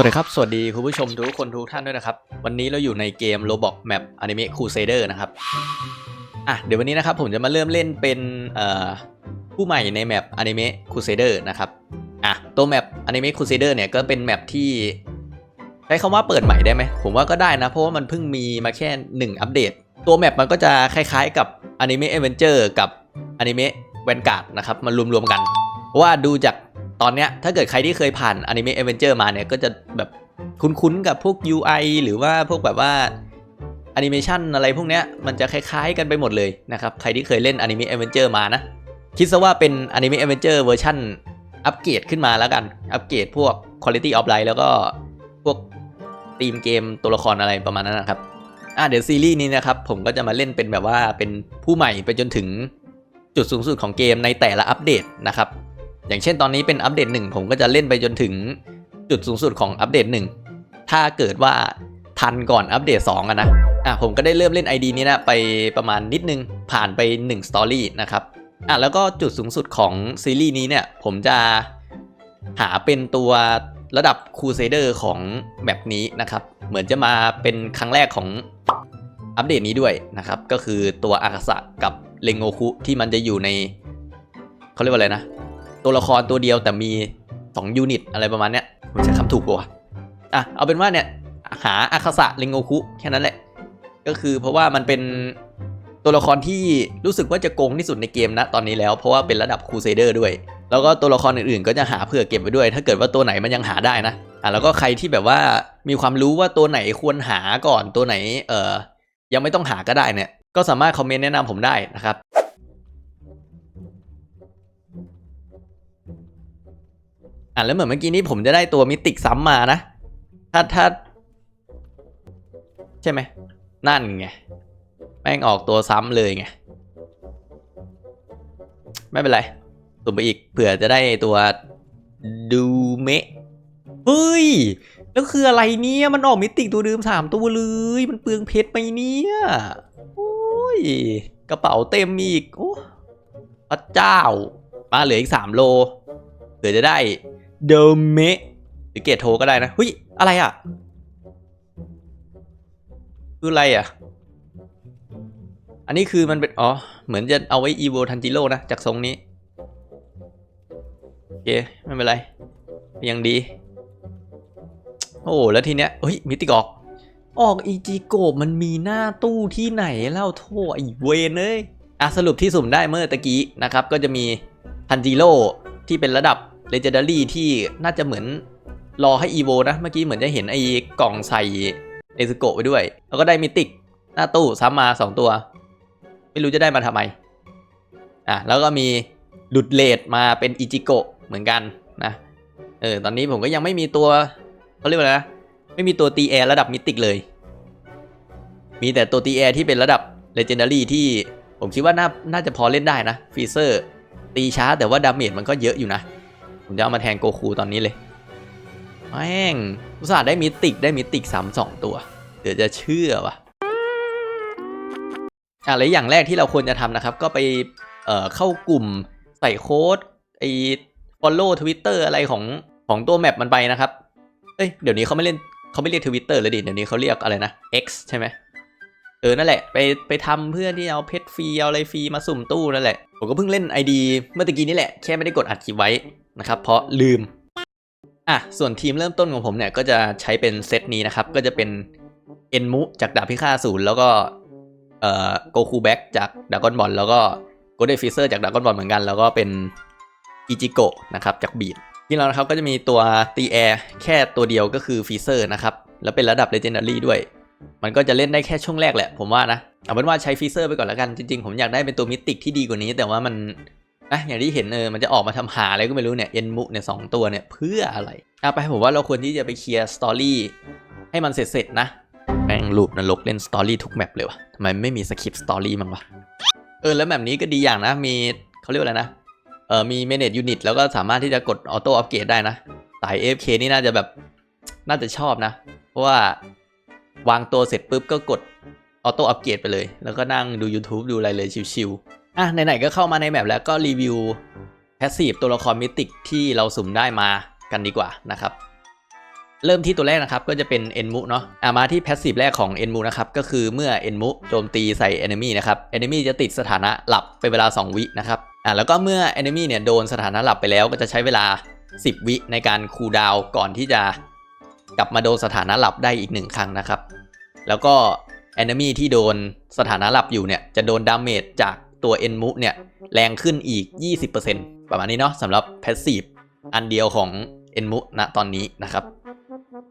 วัสดีครับ สวัสดีคุณผู้ชมทุกคนทุกท่านด้วยนะครับ วันนี้เราอยู่ในเกม Roblox Map Anime Crusader นะครับอะเดี๋ยววันนี้นะครับผมจะมาเริ่มเล่นเป็นผู้ใหม่ในแมป Anime Crusader นะครับอะตัวแมป Anime Crusader เนี่ยก็เป็นแมปที่ใช้คำว่าเปิดใหม่ได้ไหมผมว่าก็ได้นะ เพราะว่ามันเพิ่งมีมาแค่ 1 อัปเดต ตัวแมปมันก็จะคล้ายๆกับ Anime Adventure กับ Anime Vanguard นะครับมารวมๆกันเพราะว่าดูจาก ตอนเนี้ยถ้าเกิดใครที่เคยผ่าน Anime Adventure มาเนี่ยก็จะแบบคุ้นๆกับพวก UI หรือว่าพวกแบบว่าแอนิเมชันอะไรพวกเนี้ยมันจะคล้ายๆกันไปหมดเลยนะครับ ใครที่เคยเล่น Anime Adventure มานะ คิดซะว่าเป็น Anime Adventure เวอร์ชันอัปเกรดขึ้นมาแล้วกัน อัปเกรดพวก Quality of Life แล้วก็พวกธีมเกมตัวละครอะไรประมาณนั้นนะครับอะเดี๋ยวซีรีส์นี้นะครับ ผมก็จะมาเล่นเป็นแบบว่าเป็นผู้ใหม่ไปจนถึงจุดสูงสุดของเกมในแต่ละอัปเดตนะครับ อย่างเช่นตอนนี้เป็นอัปเดตหนึ่งผมก็จะเล่นไปจนถึงจุดสูงสุดของอัปเดตหนึ่งถ้าเกิดว่าทันก่อนอัปเดต2อะนะอะผมก็ได้เริ่มเล่น ID นี้นะไปประมาณนิดนึงผ่านไป1สตอรี่นะครับอะแล้วก็จุดสูงสุดของซีรีส์นี้เนี่ยผมจะหาเป็นตัวระดับคูเซเดอร์ของแบบนี้นะครับเหมือนจะมาเป็นครั้งแรกของอัปเดตนี้ด้วยนะครับก็คือตัวอากาศะกับเลงโงคุที่มันจะอยู่ในเขาเรียกว่าอะไรนะ ตัวละครตัวเดียวแต่มี 2 ยูนิต อะไรประมาณเนี้ยผมใช้คำถูกปะวะอะเอาเป็นว่าเนี่ยหาอาคาสะเรงโงคุแค่นั้นแหละ ก็คือเพราะว่ามันเป็นตัวละครที่รู้สึกว่าจะโกงที่สุดในเกมนะตอนนี้แล้ว เพราะว่าเป็นระดับครูเซเดอร์ด้วย แล้วก็ตัวละครอื่นๆ ก็จะหาเผื่อเก็บไว้ด้วย ถ้าเกิดว่าตัวไหนมันยังหาได้นะอะแล้วก็ใครที่แบบว่ามีความรู้ว่าตัวไหนควรหาก่อนตัวไหนเอ่อยังไม่ต้องหาก็ได้เนี่ยก็สามารถคอมเมนต์แนะนำผมได้นะครับ อะแล้วเหมือนเมื่อกี้นี้ผมจะได้ตัวมิติกซ้ำมานะ ถ้าถ้า ใช่ไหม นั่นไง แม่งออกตัวซ้ำเลยไง ไม่เป็นไรสุ่มไปอีกเผื่อจะได้ตัวดูเมะเฮ้ย แล้วคืออะไรเนี่ย มันออกมิติตัวเดิมสามตัวเลย มันเปลืองเพชรไปเนี่ยโอ้ย กระเป๋าเต็มอีก โอ้พระเจ้า มาเหลืออีกสามโลเผื่อจะได้ เดเมะหรือเกตโทก็ได้นะเฮ้ยอะไรอะ คืออะไรอะ อันนี้คือมันเป็น อ๋อ เหมือนจะเอาไว้อีโวทันจิโร่นะ จากทรงนี้ โอเค ไม่เป็นไร ยังดี โอ้แล้วทีเนี้ยเฮ้ย มิติกออก ออกอีจิโกะมันมีหน้าตู้ที่ไหนเล่าโทษไอเวนเอ้ยอะสรุปที่สุ่มได้เมื่อตะกี้นะครับ ก็จะมีทันจิโร่ที่เป็นระดับ Legendary ที่น่าจะเหมือนรอให้ EVO นะ เมื่อกี้เหมือนจะเห็นไอ้กล่องใส่เอซโกะไปด้วย แล้วก็ได้มิติกหน้าตู้ซ้ำมา 2 ตัว ไม่รู้จะได้มาทำไม อะ แล้วก็มีหลุดเลดมาเป็นอิจิโกะเหมือนกันนะเออตอนนี้ผมก็ยังไม่มีตัวเขาเรียกว่าอะไรนะไม่มีตัวตีแอร์ระดับมิติกเลย มีแต่ตัวตีแอร์ที่เป็นระดับ Legendary ที่ผมคิดว่าน่าน่าจะพอเล่นได้นะฟีเซอร์ตีช้าแต่ว่าดาเมจมันก็เยอะอยู่นะ ผมจะเอามาแทนโกคูตอนนี้เลย แม่งอุตส่าห์ได้มิติกได้มิติกซ้ำสองตัว เดี๋ยวจะเชื่อวะอะแล้วอย่างแรกที่เราควรจะทำนะครับ ก็ไปเอ่อเข้ากลุ่มใส่โค้ดไอ้ follow Twitter อะไรของของตัวแมปมันไปนะครับ เอ้ยเดี๋ยวนี้เขาไม่เล่นเขาไม่เรียก Twitter แล้วดิ เดี๋ยวนี้เขาเรียกอะไรนะ X ใช่ไหม เออนั่นแหละไปไปทำเพื่อที่เอาเพชรฟรีเอาอะไรฟรีมาสุ่มตู้นั่นแหละ ผมก็เพิ่งเล่น ID เมื่อตะกี้นี่แหละแค่ไม่ได้กดอัดคลิปไว้นะครับเพราะลืมอะส่วนทีมเริ่มต้นของผมเนี่ยก็จะใช้เป็นเซตนี้นะครับ ก็จะเป็นเอ็นมุจากดาบพิฆาตศูนย์แล้วก็เอ่อโกคูแบ็กจากดากอนบอลแล้วก็โกเดฟิเซอร์จากดากอนบอลเหมือนกัน แล้วก็เป็นอิจิโกะนะครับจากบีดที่เรานะครับก็จะมีตัวตีแอร์แค่ตัวเดียวก็คือฟิเซอร์นะครับแล้วเป็นระดับเลเจนดารี่ด้วย มันก็จะเล่นได้แค่ช่วงแรกแหละผมว่านะเอาเป็นว่าใช้ฟีเซอร์ไปก่อนแล้วกันจริงๆ ผมอยากได้เป็นตัวมิติกที่ดีกว่านี้ แต่ว่ามันนะอย่างที่เห็นเออมันจะออกมาทำหาอะไรก็ไม่รู้เนี่ยเอ็นมุเนี่ยสองตัวเนี่ยเพื่ออะไรเอาไปผมว่าเราควรที่จะไปเคลียร์สตอรี่ให้มันเสร็จๆนะแม่งลูปนรกเล่นสตอรี่ทุกแมปเลยวะทำไมไม่มีสคริปต์สตอรี่มั้งวะเออแล้วแบบนี้ก็ดีอย่างนะมีเขาเรียกอะไรนะเออมีเมเนจยูนิตแล้วก็สามารถที่จะกดออโต้อัปเกรดได้นะสาย AFK นี่น่าจะแบบน่าจะชอบนะ เพราะว่า วางตัวเสร็จปุ๊บก็กดออโต้อัปเกรดไปเลย แล้วก็นั่งดู YouTube ดูอะไรเลยชิวๆอะไหนๆก็เข้ามาในแมปแล้วก็รีวิวแพสซีฟตัวละครมิติกที่เราสุ่มได้มากันดีกว่านะครับเริ่มที่ตัวแรกนะครับก็จะเป็น Enmu เนาะอะมาที่ Passive แรกของ Enmu นะครับก็คือเมื่อ Enmu โจมตีใส่ Enemy นะครับ Enemy จะติดสถานะหลับเป็นเวลา 2 วินะครับอะแล้วก็เมื่อ Enemy เนี่ยโดนสถานะหลับไปแล้วก็จะใช้เวลา 10 วิในการคูลดาวก่อนที่จะ กลับมาโดนสถานะหลับได้อีกหนึ่งครั้งนะครับ แล้วก็ Enemy ที่โดนสถานะหลับอยู่เนี่ยจะโดนดาเมจจากตัว Enmu เนี่ยแรงขึ้นอีก 20%ประมาณนี้เนาะสำหรับ Passive อันเดียวของ Enmu ณตอนนี้นะครับ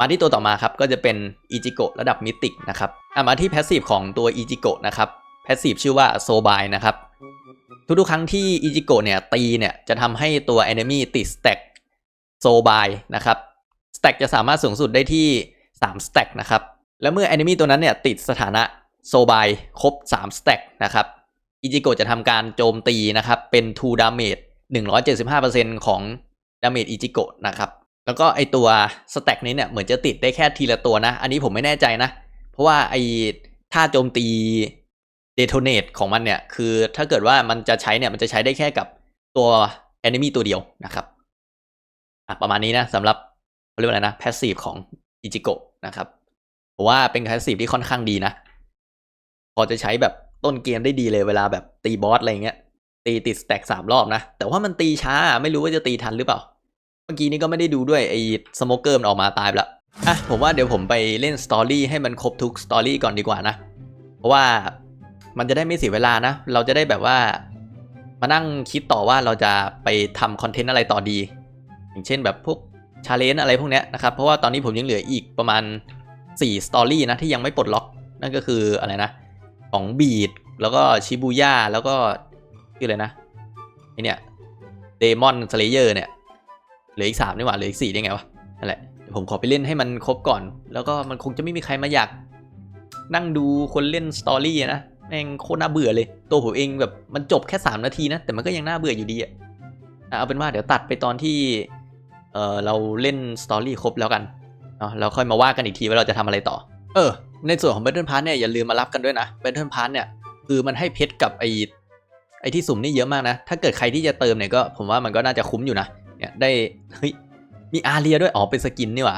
มาที่ตัวต่อมาครับก็จะเป็นอิจิโกะระดับมิติกนะครับมาที่แพสซีฟของตัวอิจิโกะนะครับแพสซีฟชื่อว่าโซบายนะครับทุกๆครั้งที่อิจิโกะเนี่ยตีเนี่ยจะทำให้ตัว Enemy ติดสแต็กโซบายนะครับ สแต็กจะสามารถสูงสุดได้ที่3สแต็กนะครับ แล้วเมื่อ Enemy ตัวนั้นเนี่ยติดสถานะโซบายครบ3สแต็กนะครับอิจิโกะจะทำการโจมตีนะครับ เป็น2 damage 175%ของดาเมจอิจิโกะนะครับ แล้วก็ไอตัวสแต็กนี้เนี่ยเหมือนจะติดได้แค่ทีละตัวนะ อันนี้ผมไม่แน่ใจนะ เพราะว่าไอท่าโจมตีเดโทเนตของมันเนี่ย คือถ้าเกิดว่ามันจะใช้เนี่ย มันจะใช้ได้แค่กับตัวแอนิมีตัวเดียวนะครับ ประมาณนี้นะสำหรับ เขาเรียกว่าอะไรนะแพสซีฟของอิจิโกะนะครับผมว่าเป็นแพสซีฟที่ค่อนข้างดีนะ พอจะใช้แบบต้นเกมได้ดีเลยเวลาแบบตีบอสอะไรเงี้ย ตีติดสแต็กสามรอบนะ แต่ว่ามันตีช้าไม่รู้ว่าจะตีทันหรือเปล่า เมื่อกี้นี้ก็ไม่ได้ดูด้วยไอ้สโมเกอร์มันออกมาตายไปแล้วอะผมว่าเดี๋ยวผมไปเล่นสตอรี่ให้มันครบทุกสตอรี่ก่อนดีกว่านะ เพราะว่ามันจะได้ไม่เสียเวลานะ เราจะได้แบบว่ามานั่งคิดต่อว่าเราจะไปทำคอนเทนต์อะไรต่อดี อย่างเช่นแบบพวก ชาเลนจ์อะไรพวกนี้นะครับ เพราะว่าตอนนี้ผมยังเหลืออีกประมาณ4สตอรี่นะที่ยังไม่ปลดล็อก นั่นก็คืออะไรนะ ของบีดแล้วก็ชิบูย่าแล้วก็ชื่ออะไรนะไอเนี่ยเดมอนสเลเยอร์เนี่ยเหลืออีกสามนี่หว่าเหลืออีกสี่ได้ไงวะนั่นแหละเดี๋ยวผมขอไปเล่นให้มันครบก่อน แล้วก็มันคงจะไม่มีใครมาอยากนั่งดูคนเล่นสตอรี่นะแม่งโคตรน่าเบื่อเลย ตัวผมเองแบบมันจบแค่ 3 นาทีนะ แต่มันก็ยังน่าเบื่ออยู่ดีอะอะเอาเป็นว่าเดี๋ยวตัดไปตอนที่ เออเราเล่นสตอรี่ครบแล้วกันเนาะแล้วค่อยมาว่ากันอีกทีว่าเราจะทำอะไรต่อ เออ ในส่วนของ Battle Pass เนี่ยอย่าลืมมารับกันด้วยนะ Battle Pass เนี่ยคือมันให้เพชรกับไอไอที่สุ่มนี่เยอะมากนะ ถ้าเกิดใครที่จะเติมเนี่ยก็ผมว่ามันก็น่าจะคุ้มอยู่นะ เนี่ยได้เฮ้ยมีอาเรียด้วย อ๋อเป็นสกินนี่หว่า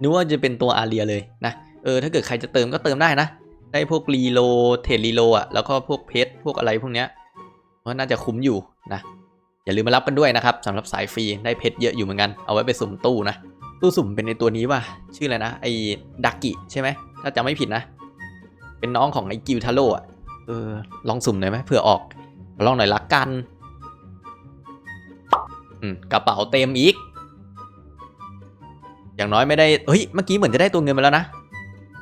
นึกว่าจะเป็นตัวอาเรียเลยนะ เออถ้าเกิดใครจะเติมก็เติมได้นะ ได้พวกรีโลเทรดรีโลอะแล้วก็พวกเพชรพวกอะไรพวกเนี้ยว่าน่าจะคุ้มอยู่นะ อย่าลืมมารับกันด้วยนะครับสำหรับสายฟรีได้เพชรเยอะอยู่เหมือนกันเอาไว้ไปสุ่มตู้นะ ตู้สุ่มเป็นในตัวนี้ว่ะชื่ออะไรนะไอ้ดักกิใช่ไหมถ้าจำไม่ผิดนะ เป็นน้องของไอ้กิวทาโร่อะเออลองสุ่มหน่อยไหมเผื่อออกลองหน่อยละกันอืมกระเป๋าเต็มอีก อย่างน้อยไม่ได้เฮ้ยเมื่อกี้เหมือนจะได้ตัวเงินมาแล้วนะ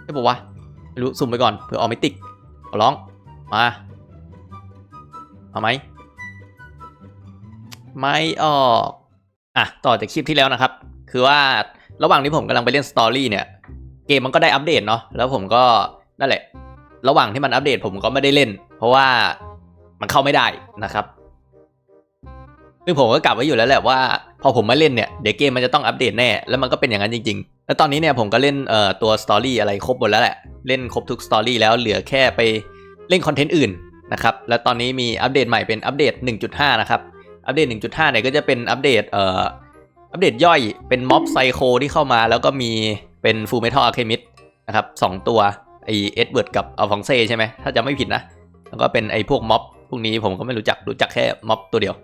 ใช่ปะวะไม่รู้สุ่มไปก่อนเผื่อออมิติกขอร้องมาเอาไหม ไม่ออกอะต่อจากคลิปที่แล้วนะครับ คือว่าระหว่างที่ผมกำลังไปเล่นสตอรี่เนี่ย เกมมันก็ได้อัปเดตเนาะแล้วผมก็นั่นแหละ ระหว่างที่มันอัปเดตผมก็ไม่ได้เล่น เพราะว่ามันเข้าไม่ได้นะครับซึ่งผมก็กลับไว้อยู่แล้วแหละว่า พอผมมาเล่นเนี่ยเดี๋ยวเกมมันจะต้องอัปเดตแน่แล้วมันก็เป็นอย่างนั้นจริงๆ แล้วตอนนี้เนี่ยผมก็เล่นเอ่อตัวสตอรี่อะไรครบหมดแล้วแหละเล่นครบทุกสตอรี่แล้วเหลือแค่ไปเล่นคอนเทนต์อื่นนะครับ แล้วตอนนี้มีอัปเดตใหม่เป็นอัปเดต 1.5 นะครับ อัปเดต 1.5เนี่ยก็จะเป็นอัปเดตเอ่ออัปเดตย่อยเป็นม็อบไซโคที่เข้ามา แล้วก็มีเป็นฟูเมทัลอะเคมิดนะครับสองตัวไอเอ็ดเวิร์ดกับอัลฟองเซ่ใช่ไหมถ้าจะไม่ผิดนะ แล้วก็เป็นไอพวกม็อบพวกนี้ผมก็ไม่รู้จักรู้จักแค่ม็อบตัวเดียว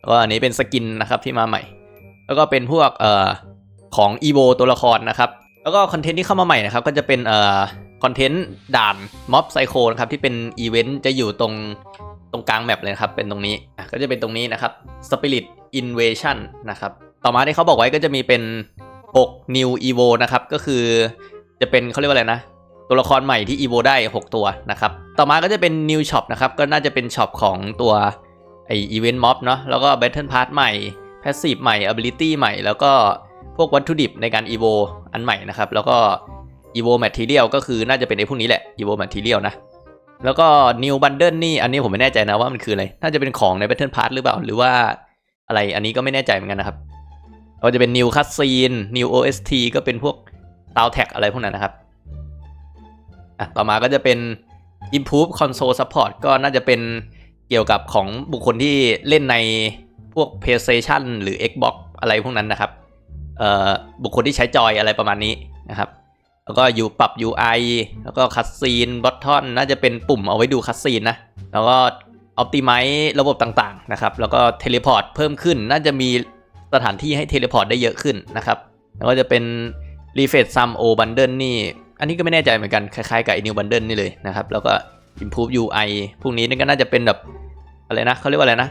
แล้วก็อันนี้เป็นสกินนะครับที่มาใหม่ แล้วก็เป็นพวกเอ่อของอีโวตัวละครนะครับ แล้วก็คอนเทนต์ที่เข้ามาใหม่นะครับก็จะเป็นเอ่อคอนเทนต์ด่านม็อบไซโคนะครับที่เป็นอีเวนต์จะอยู่ตรง ตรงกลางแมปเลยครับเป็นตรงนี้ก็จะเป็นตรงนี้นะครับ Spirit Invasion นะครับต่อมาที่เขาบอกไว้ก็จะมีเป็น 6 New Evo นะครับก็คือจะเป็นเขาเรียกว่าอะไรนะ ตัวละครใหม่ที่ Evo ได้ 6 ตัวนะครับต่อมาก็จะเป็น New Shop นะครับก็น่าจะเป็นช็อปของตัวไอ Event Mob เนาะแล้วก็ Battle Pass ใหม่ Passive ใหม่ Ability ใหม่ แล้วก็พวกวัตถุดิบในการ Evo อันใหม่นะครับแล้วก็ Evo Material ก็คือน่าจะเป็นไอพวกนี้แหละ Evo Material นะ แล้วก็ New Bundle นี่ อันนี้ผมไม่แน่ใจนะว่ามันคืออะไร น่าจะเป็นของใน Battle Pass หรือเปล่า หรือว่าอะไร อันนี้ก็ไม่แน่ใจเหมือนกันนะครับก็จะเป็น New Cutscene New OST ก็เป็นพวก t o w Tag อะไรพวกนั้นนะครับ อะ ต่อมาก็จะเป็น improve console support ก็น่าจะเป็นเกี่ยวกับของบุคคลที่เล่นในพวก PlayStation หรือ Xbox อะไรพวกนั้นนะครับ เอ่อ บุคคลที่ใช้จอยอะไรประมาณนี้นะครับ แล้วก็อยู่ปรับ UI แล้วก็คัสซีนบอททอนน่าจะเป็นปุ่มเอาไว้ดูคัสซีนนะ แล้วก็ออ t ติไม e ระบบต่างๆนะครับ แล้วก็เทเลพอร์ตเพิ่มขึ้น น่าจะมีสถานที่ให้เทเลพอร์ตได้เยอะขึ้นนะครับ แล้วก็จะเป็น r e f r e s h Sum O Bundle นี่ อันนี้ก็ไม่แน่ใจเหมือนกัน คล้ายๆกับ New Bundle นี่เลยนะครับ แล้วก็ Improve UI พวกนี้นี่ก็น่าจะเป็นแบบอะไรนะเขาเรียกว่าอะไรนะ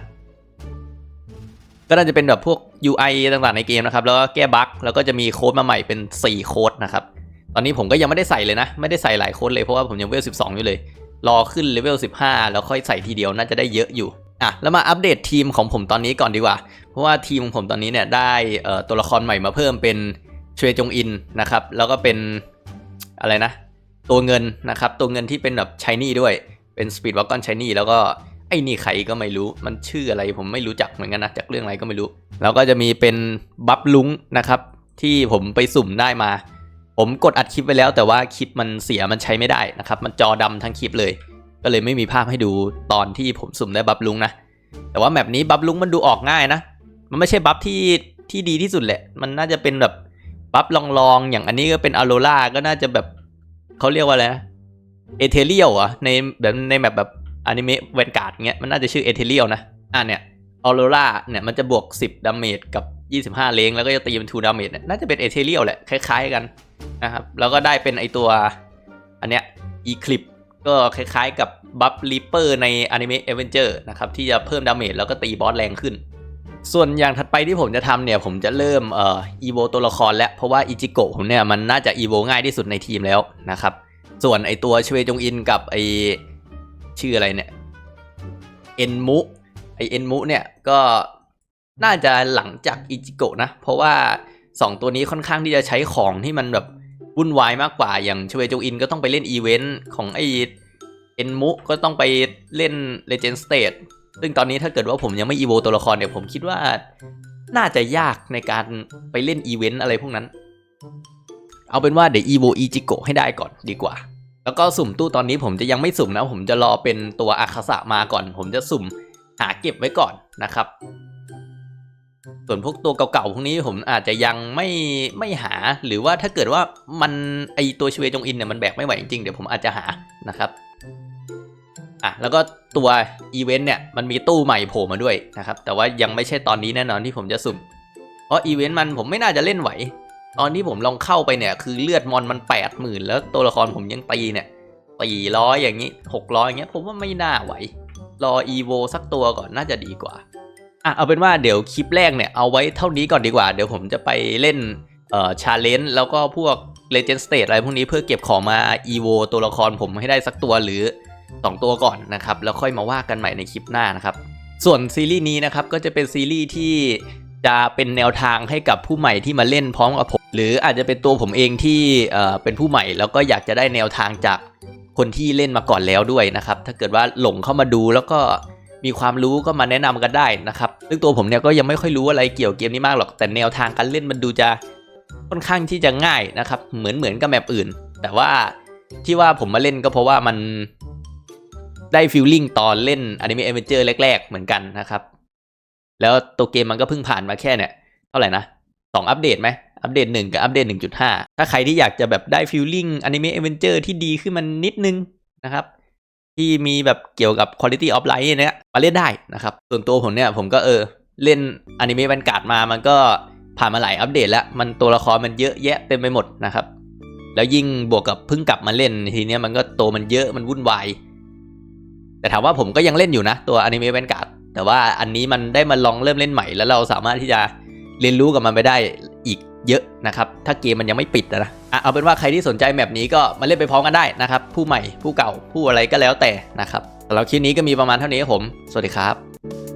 ก็น่าจะเป็นแบบพวก UI ต่างๆในเกมนะครับ แล้วก็แก้บั๊กแล้วก็จะมีโค้ดมาใหม่เป็น 4 โค้ดนะครับ ตอนนี้ผมก็ยังไม่ได้ใส่เลยนะ ไม่ได้ใส่หลายโค้ดเลยเพราะว่าผมยังเวล 12 อยู่เลย รอขึ้นเลเวล 15 แล้วค่อยใส่ทีเดียวน่าจะได้เยอะอยู่อะแล้วมาอัปเดตทีมของผมตอนนี้ก่อนดีกว่า เพราะว่าทีมของผมตอนนี้เนี่ยได้ตัวละครใหม่มาเพิ่มเป็นเชวจงอินนะครับแล้วก็เป็นอะไรนะ ตัวเงินนะครับตัวเงินที่เป็นแบบชายนี่ด้วยเป็นสปีดว a กกอนชายนี่แล้วก็ไอ้นี่ใครก็ไม่รู้มันชื่ออะไรผมไม่รู้จักเหมือนกันนะจากเรื่องอะไรก็ไม่รู้ แล้วก็จะมีเป็นบัฟลุงนะครับที่ผมไปสุ่มได้มา ผมกดอัดคลิปไปแล้วแต่ว่าคลิปมันเสียมันใช้ไม่ได้นะครับ มันจอดำทั้งคลิปเลย ก็เลยไม่มีภาพให้ดูตอนที่ผมสุ่มได้บัฟลุงนะ แต่ว่าแมปนี้บัฟลุงมันดูออกง่ายนะ มันไม่ใช่บัฟที่ที่ดีที่สุดแหละ มันน่าจะเป็นแบบบัฟลองๆ อย่างอันนี้ก็เป็นอโรล่าก็น่าจะแบบเขาเรียกว่าอะไรนะเอเทเรียลอะในแบบในแบบแบบอนิเมะแวนการ์ดเงี้ยมันน่าจะชื่อเอเทเรียลนะอะเนี่ยอ r โรล่าเนี่ยมันจะบวก 10ดาเมจกับ 25 เลงแล้วก็จะตีเป็น2ดาเมจเนี่ยน่าจะเป็นเอเทเรียลแหละ คล้ายๆกันนะครับ แล้วก็ได้เป็นไอตัว อันเนี้ยอีคลิปก็คล้ายๆกับบัฟลิปเปอร์ในอนิเมะเอเวนเจอร์นะครับ ที่จะเพิ่มดาเมจแล้วก็ตีบอสแรงขึ้น ส่วนอย่างถัดไปที่ผมจะทำเนี่ย ผมจะเริ่มเอ่ออีโวตัวละคร แล้วเพราะว่าอิจิโกะผมเนี่ยมันน่าจะอีโวง่ายที่สุดในทีมแล้วนะครับส่วนไอตัวชเวจงอินกับไอชื่ออะไรเนี่ยเอ็นมุไอเอ็นมุเนี่ยก็ น่าจะหลังจากอิจิโกะนะ เพราะว่า 2 ตัวนี้ค่อนข้างที่จะใช้ของที่มันแบบวุ่นวายมากกว่าอย่างชเวจงอินก็ต้องไปเล่นอีเวนต์ของไอเอ็นมุก็ต้องไปเล่น Legend State ซึ่งตอนนี้ถ้าเกิดว่าผมยังไม่อีโวตัวละครเนี่ยผมคิดว่าน่าจะยากในการไปเล่นอีเวนต์อะไรพวกนั้น เอาเป็นว่าเดี๋ยวอีโวอีจิโกะให้ได้ก่อนดีกว่า แล้วก็สุ่มตู้ตอนนี้ผมจะยังไม่สุ่มนะ ผมจะรอเป็นตัวอาคาสะมาก่อน ผมจะสุ่มหาเก็บไว้ก่อนนะครับ ส่วนพวกตัวเก่าๆพวกนี้ผมอาจจะยังไม่ไม่หา หรือว่าถ้าเกิดว่ามันไอตัวชเวจงอินเนี่ยมันแบกไม่ไหวจริงๆเดี๋ยวผมอาจจะหานะครับอะแล้วก็ตัวอีเวนต์เนี่ยมันมีตู้ใหม่โผล่มาด้วยนะครับ แต่ว่ายังไม่ใช่ตอนนี้แน่นอนที่ผมจะสุ่มเพราะอีเวนต์มันผมไม่น่าจะเล่นไหว ตอนที่ผมลองเข้าไปเนี่ยคือเลือดมอนมันแปดหมื่นแล้วตัวละครผมยังตีเนี่ยตีร้อยอย่างนี้หกร้อยอย่างเงี้ยผมว่าไม่น่าไหว รออีโวสักตัวก่อนน่าจะดีกว่า อะเอาเป็นว่าเดี๋ยวคลิปแรกเนี่ยเอาไว้เท่านี้ก่อนดีกว่า เดี๋ยวผมจะไปเล่นเอ่อชาเลนจ์แล้วก็พวก Legend State อะไรพวกนี้เพื่อเก็บของมา EVO ตัวละครผมให้ได้สักตัวหรือ 2 ตัวก่อนนะครับ แล้วค่อยมาว่ากันใหม่ในคลิปหน้านะครับ ส่วนซีรีส์นี้นะครับก็จะเป็นซีรีส์ที่จะเป็นแนวทางให้กับผู้ใหม่ที่มาเล่นพร้อมกับผม หรืออาจจะเป็นตัวผมเองที่เอ่อเป็นผู้ใหม่แล้วก็อยากจะได้แนวทางจากคนที่เล่นมาก่อนแล้วด้วยนะครับ ถ้าเกิดว่าหลงเข้ามาดูแล้วก็ มีความรู้ก็มาแนะนำกันได้นะครับซึ่งตัวผมเนี่ยก็ยังไม่ค่อยรู้อะไรเกี่ยวเกมนี้มากหรอก แต่แนวทางการเล่นมันดูจะค่อนข้างที่จะง่ายนะครับ เหมือนเหมือนกับแมปอื่น แต่ว่าที่ว่าผมมาเล่นก็เพราะว่ามันได้ฟีลลิ่งตอนเล่นอนิเมะเอเวนเจอร์แรก ๆ เหมือนกันนะครับ แล้วตัวเกมมันก็เพิ่งผ่านมาแค่เนี่ยเท่าไหร่นะสองอัปเดตไหมอัปเดตหนึ่งกับอัปเดตหนึ่งจุดห้าถ้าใครที่อยากจะแบบได้ฟีลลิ่งอนิเมะเอเวนเจอร์ที่ดีขึ้นมันนิดนึงนะครับ ที่มีแบบเกี่ยวกับ Quality of Life เนี่ยมาเล่นได้นะครับ ส่วนตัวผมเนี่ยผมก็เออ เล่นอนิเมะแวนการ์ดมามันก็ผ่านมาหลายอัปเดตแล้ว มันตัวละครมันเยอะแยะเต็มไปหมดนะครับ แล้วยิ่งบวกกับเพิ่งกลับมาเล่นทีเนี้ยมันก็โตมันเยอะมันวุ่นวายแต่ถามว่าผมก็ยังเล่นอยู่นะ ตัวอนิเมะแวนการ์ดแต่ว่าอันนี้มันได้มาลองเริ่มเล่นใหม่ แล้วเราสามารถที่จะเรียนรู้กับมันไปได้ เยอะนะครับ ถ้าเกมมันยังไม่ปิดนะอะเอาเป็นว่าใครที่สนใจแมปนี้ก็มาเล่นไปพร้อมกันได้นะครับ ผู้ใหม่ผู้เก่าผู้อะไรก็แล้วแต่นะครับสำหรับคลิปนี้ก็มีประมาณเท่านี้ครับผม สวัสดีครับ